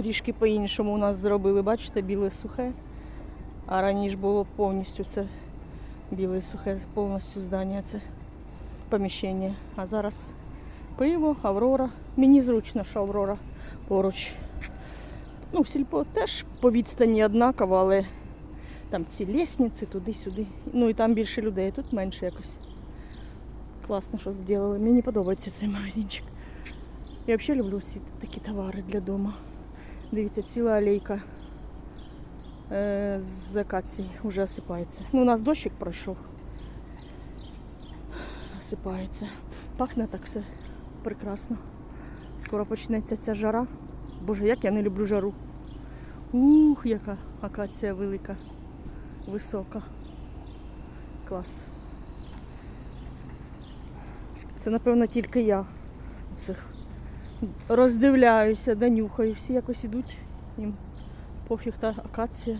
Трішки по-іншому у нас зробили, бачите, біле сухе. А раніше було повністю це біле сухе, повністю здання це поміщення. А зараз пиво, Аврора. Мені зручно, що Аврора поруч. Ну, сільпо теж по відстані однаково, але там ці лісниці туди-сюди. Ну і там більше людей, тут менше якось. Класно, що зробили. Мені подобається цей магазинчик. Я взагалі люблю всі такі товари для дому. Дивіться, ціла алейка е, з акацій вже осипається. Ну, у нас дощик пройшов. Осипається. Пахне так все прекрасно. Скоро почнеться ця жара. Боже, як я не люблю жару. Ух, яка акація велика, висока. Клас. Це, напевно, тільки я цих роздивляюся, донюхаю. Всі якось ідуть. Їм пофіг та акація.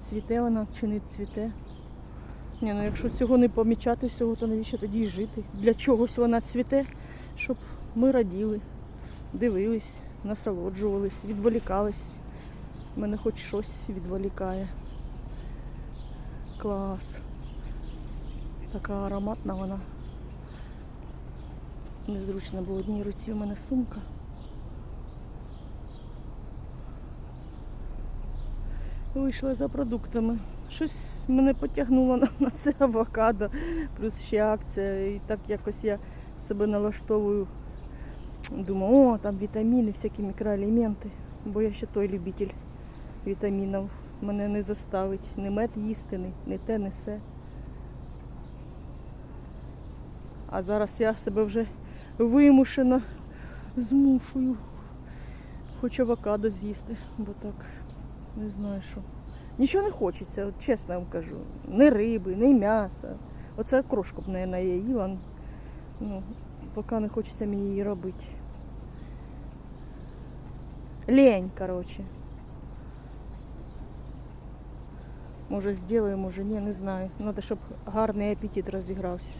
Цвіте вона чи не цвіте. Ні, ну якщо цього не помічати всього, то навіщо тоді й жити? Для чогось вона цвіте, щоб ми раділи, дивились, насолоджувались, відволікались. Мене хоч щось відволікає. Клас. Така ароматна вона. Незручно в одній руці у мене сумка. Вийшла за продуктами. Щось мене потягнуло на, на це авокадо, плюс ще акція. І так якось я себе налаштовую. Думаю, о, там вітаміни, всякі мікроелементи. Бо я ще той любитель вітамінів. Мене не заставить ні мед їсти, ні те, ні се. А зараз я себе вже вимушено змушую. Хочу авокадо з'їсти, бо так не знаю що. Нічого не хочеться, от чесно вам кажу. Ні риби, ні м'яса. Оце крошку б, мабуть, я їла. Ну, поки не хочеться мені її робити. Лень, коротше. Може зробимо, може ні, не знаю. Треба, щоб гарний апетит розігрався.